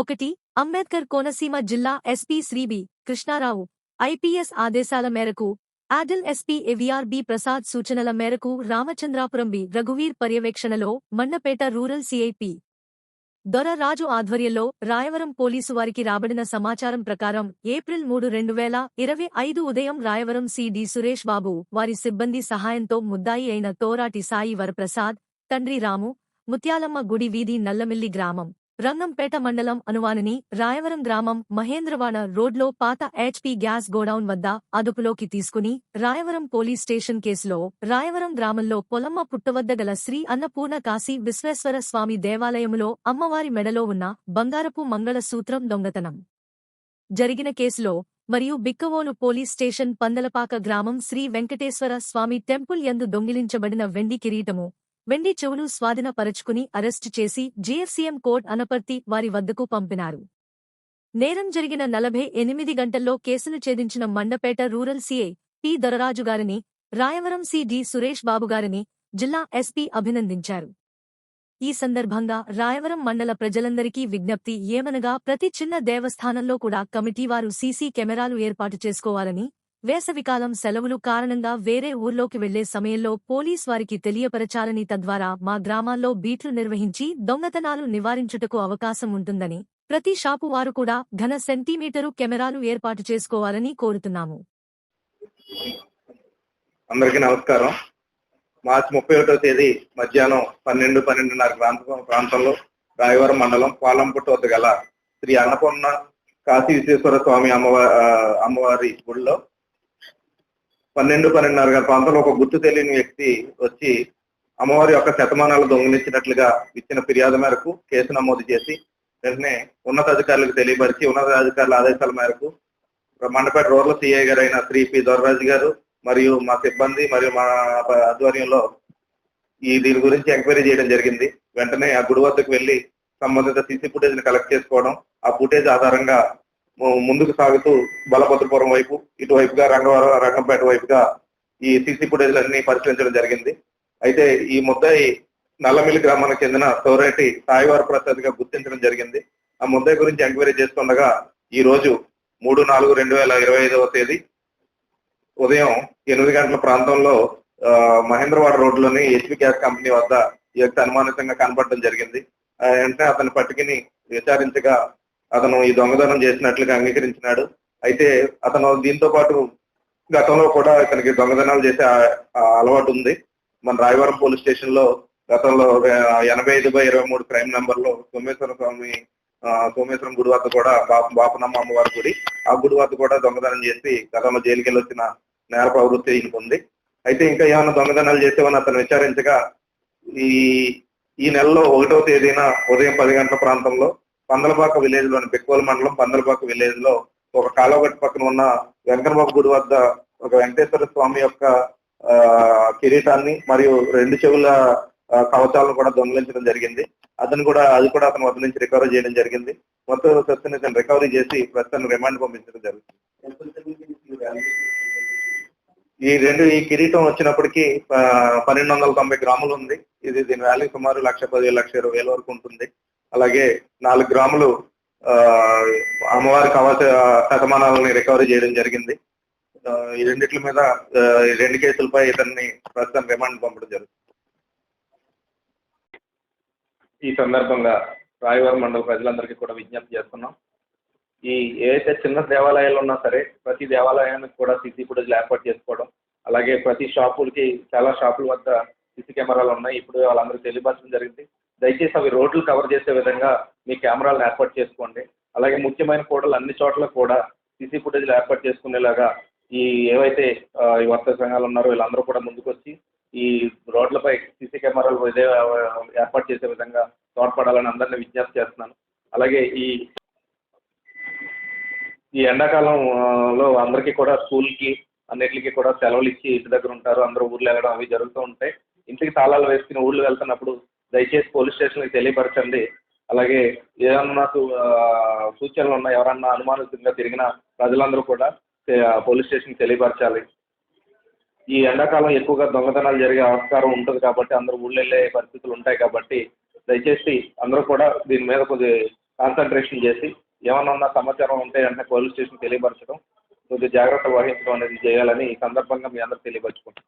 ఒకటి అంబేద్కర్ కోనసీమ జిల్లా SP శ్రీబి Krishnarao IPS ఆదేశాల మేరకు ఆడిల్ ఎస్పీ ఎవిఆర్ బి. ప్రసాద్ సూచనల మేరకు రామచంద్రాపురం బి. రఘువీర్ పర్యవేక్షణలో మన్నపేట రూరల్ సిఐపి. దొరరాజు ఆధ్వర్యంలో రాయవరం పోలీసు వారికి రాబడిన సమాచారం ప్రకారం ఏప్రిల్ మూడు రెండు వేల ఇరవై ఐదు ఉదయం రాయవరం సిడి సురేష్ బాబు వారి సిబ్బంది సహాయంతో ముద్దాయి అయిన తోరాటి సాయి వరప్రసాద్ తండ్రి రాము ముత్యాలమ్మ గుడి వీధి నల్లమిల్లి గ్రామం. రంగంపేట మండలం అనువానిని రాయవరం గ్రామం మహేంద్రవాడ రోడ్లో పాత హెచ్పీ గ్యాస్ గోడౌన్ వద్ద అదుపులోకి తీసుకుని రాయవరం పోలీస్ స్టేషన్ కేసులో రాయవరం గ్రామంలో పొలమ్మ పుట్టవద్ద గల శ్రీ అన్నపూర్ణ కాశీ విశ్వేశ్వర స్వామి దేవాలయములో అమ్మవారి మెడలో ఉన్న బంగారపు మంగళసూత్రం దొంగతనం జరిగిన కేసులో మరియు బిక్కవోలు పోలీస్ స్టేషన్ పందలపాక గ్రామం శ్రీ వెంకటేశ్వర స్వామి టెంపుల్ యందు దొంగిలించబడిన వెండి కిరీటము వెండి చెవులు స్వాధీనపరచుకుని అరెస్టు చేసి జీఎఫ్సీఎం కోర్ట్ అనపర్తి వారి వద్దకు పంపినారు. నేరం జరిగిన నలభై ఎనిమిది గంటల్లో కేసును ఛేదించిన Mandapeta rural CI P Doraraju గారిని రాయవరం సిడి సురేష్ బాబు గారిని జిల్లా ఎస్పీ అభినందించారు. ఈ సందర్భంగా రాయవరం మండల ప్రజలందరికీ విజ్ఞప్తి ఏమనగా ప్రతి చిన్న దేవస్థానంలో కూడా కమిటీ వారు సీసీ కెమెరాలు ఏర్పాటు చేసుకోవాలని వేసవికాలం సెలవులు కారణంగా వేరే ఊర్లోకి వెళ్ళే సమయంలో పోలీస్ వారికి తెలియపరచాలని తద్వారా మా గ్రామాల్లో బీట్లు నిర్వహించి దొంగతనాలు నివారించుటకు అవకాశం ఉంటుందని ప్రతి షాపు వారు కూడా ఘన సెంటీమీటరు కెమెరాలు ఏర్పాటు చేసుకోవాలని కోరుతున్నాము. అందరికీ నమస్కారం. మార్చి ముప్పై ఒకటో తేదీ మధ్యాహ్నం పన్నెండు పన్నెండున్నర ప్రాంతం ప్రాంతంలో రాయవరం మండలం పాలంపుట్టు వద్ద గల శ్రీ అన్నపూర్ణ కాశీ విశ్వేశ్వర స్వామి అమ్మవారి అమ్మవారి గుడిలో పన్నెండు పన్నెండున్నర గంటల ప్రాంతంలో ఒక గుర్తు తెలియని వ్యక్తి వచ్చి అమ్మవారి యొక్క శతమానాలు దొంగిలించినట్లుగా ఇచ్చిన ఫిర్యాదు మేరకు కేసు నమోదు చేసి వెంటనే ఉన్నతాధికారులకు తెలియపరిచి ఉన్నతాధికారుల ఆదేశాల మేరకు మండపేట రూరల్ సిఐ గారు అయిన శ్రీ పి దొరరాజు గారు మరియు మా సిబ్బంది మరియు మా ఆధ్వర్యంలో ఈ దీని గురించి ఎంక్వైరీ చేయడం జరిగింది. వెంటనే ఆ గుడి వద్దకు వెళ్ళి సంబంధిత సీసీ ఫుటేజ్ని కలెక్ట్ చేసుకోవడం ఆ ఫుటేజ్ ఆధారంగా ముందుకు సాగుతూ బలభద్రపురం వైపు ఇటువైపుగా రంగవరం రంగంపేట వైపుగా ఈ సీసీ ఫుటేజ్లన్నీ పరిశీలించడం జరిగింది. అయితే ఈ ముద్దాయి నల్లమిల్లి గ్రామానికి చెందిన సోరేటి సాయివార ప్రసాద్గా గుర్తించడం జరిగింది. ఆ ముద్దాయి గురించి ఎంక్వైరీ చేస్తుండగా ఈ రోజు మూడు నాలుగు రెండు వేల ఇరవై ఐదవ తేదీ ఉదయం ఎనిమిది గంటల ప్రాంతంలో మహేంద్రవాడ రోడ్లోని హెచ్పి గ్యాస్ కంపెనీ వద్ద ఈ వ్యక్తి అనుమానితంగా కనపడడం జరిగింది. వెంటనే అతని పట్టుకుని విచారించగా అతను ఈ దొంగతనం చేసినట్లుగా అంగీకరించినాడు. అయితే అతను దీంతో పాటు గతంలో కూడా ఇతనికి దొంగతనాలు చేసే అలవాటు ఉంది. మన రాయవరం పోలీస్ స్టేషన్లో గతంలో ఎనభై ఐదు బై ఇరవై మూడు క్రైమ్ నెంబర్లో సోమేశ్వర స్వామి ఆ, సోమేశ్వరం గుడి వద్ద కూడా బాప- బాపనమ్మ అమ్మవారి గుడి. ఆ గుడి వద్ద కూడా దొంగతనం చేసి గతంలో జైలుకి వచ్చిన నేర ప్రవృత్తి ఈయనకు ఉంది అయితే ఇంకా ఏమైనా దొంగతనాలు చేసేవని అతను విచారించగా ఈ ఈ నెలలో ఒకటో తేదీన ఉదయం పది గంటల ప్రాంతంలో పందలపాక విలేజ్లోని బెక్కోల మండలం పందలపాక విలేజ్లో ఒక కాలువగట్టు పక్కన ఉన్న వెంకటబాబు గుడి వద్ద ఒక వెంకటేశ్వర స్వామి యొక్క కిరీటాన్ని మరియు రెండు చెవుల కవచాలను కూడా దొంగిలించడం జరిగింది. అతను కూడా అది కూడా అతని వద్ద నుంచి రికవరీ చేయడం జరిగింది. మొత్తం సస్తిని అతను రికవరీ చేసి ప్రస్తుతం రిమాండ్ పంపించడం జరుగుతుంది. ఈ రెండు ఈ కిరీటం వచ్చినప్పటికీ పన్నెండు వందల తొంభై గ్రాములు ఉంది. ఇది దీని వాల్యూ సుమారు లక్ష పదివేలు లక్ష ఇరవై వేల వరకు ఉంటుంది. అలాగే నాలుగు గ్రాములు ఆ, అమ్మవారి కవచ శతమానాలని రికవరీ చేయడం జరిగింది. ఈ రెండిట్ల మీద రెండు కేసులపై ఇతన్ని ప్రస్తుతం రిమాండ్ పంపడం జరుగుతుంది. ఈ సందర్భంగా రాయవరం మండల ప్రజలందరికీ కూడా విజ్ఞప్తి చేస్తున్నాం. ఈ ఏదైతే చిన్న దేవాలయాలు ఉన్నా సరే ప్రతి దేవాలయానికి కూడా సీసీ ఫుటేజ్లు ఏర్పాటు చేసుకోవడం అలాగే ప్రతి షాపులకి చాలా షాపుల వద్ద సీసీ కెమెరాలు ఉన్నాయి. ఇప్పుడు వాళ్ళందరికీ తెలియపరచడం జరిగింది. దయచేసి అవి రోడ్లు కవర్ చేసే విధంగా మీ కెమెరాలను ఏర్పాటు చేసుకోండి. అలాగే ముఖ్యమైన కూడలు అన్ని చోట్ల కూడా సీసీ ఫుటేజ్లు ఏర్పాటు చేసుకునేలాగా ఈ ఏవైతే ఈ వర్తక సంఘాలు ఉన్నారో వీళ్ళందరూ కూడా ముందుకొచ్చి ఈ రోడ్లపై సీసీ కెమెరాలు ఇదే ఏర్పాటు చేసే విధంగా తోడ్పడాలని అందరినీ విజ్ఞప్తి చేస్తున్నాను. అలాగే ఈ ఈ ఎండాకాలంలో అందరికీ కూడా స్కూల్కి అన్నిటికీ కూడా సెలవులు ఇచ్చి ఇంటి దగ్గర ఉంటారు. అందరూ ఊర్లు వెళ్ళడం అవి జరుగుతూ ఉంటాయి. ఇంటికి తాళాలు వేసుకుని ఊళ్ళు వెళ్తున్నప్పుడు దయచేసి పోలీస్ స్టేషన్కి తెలియపరచండి. అలాగే ఏమన్నా సూచనలు ఉన్నా ఎవరన్నా అనుమానితంగా తిరిగిన ప్రజలందరూ కూడా పోలీస్ స్టేషన్కి తెలియపరచాలి. ఈ ఎండాకాలం ఎక్కువగా దొంగతనాలు జరిగే ఆస్కారం ఉంటుంది కాబట్టి అందరూ ఊళ్ళెళ్ళే పరిస్థితులు ఉంటాయి కాబట్టి దయచేసి అందరూ కూడా దీని మీద కొద్ది కాన్సన్ట్రేషన్ చేసి ఏమన్నా ఉన్న సమాచారం ఉంటే వెంటనే పోలీస్ స్టేషన్ తెలియపరచడం కొద్దిగా జాగ్రత్త వహించడం అనేది చేయాలని ఈ సందర్భంగా మీ అందరూ తెలియపరచుకుంటాం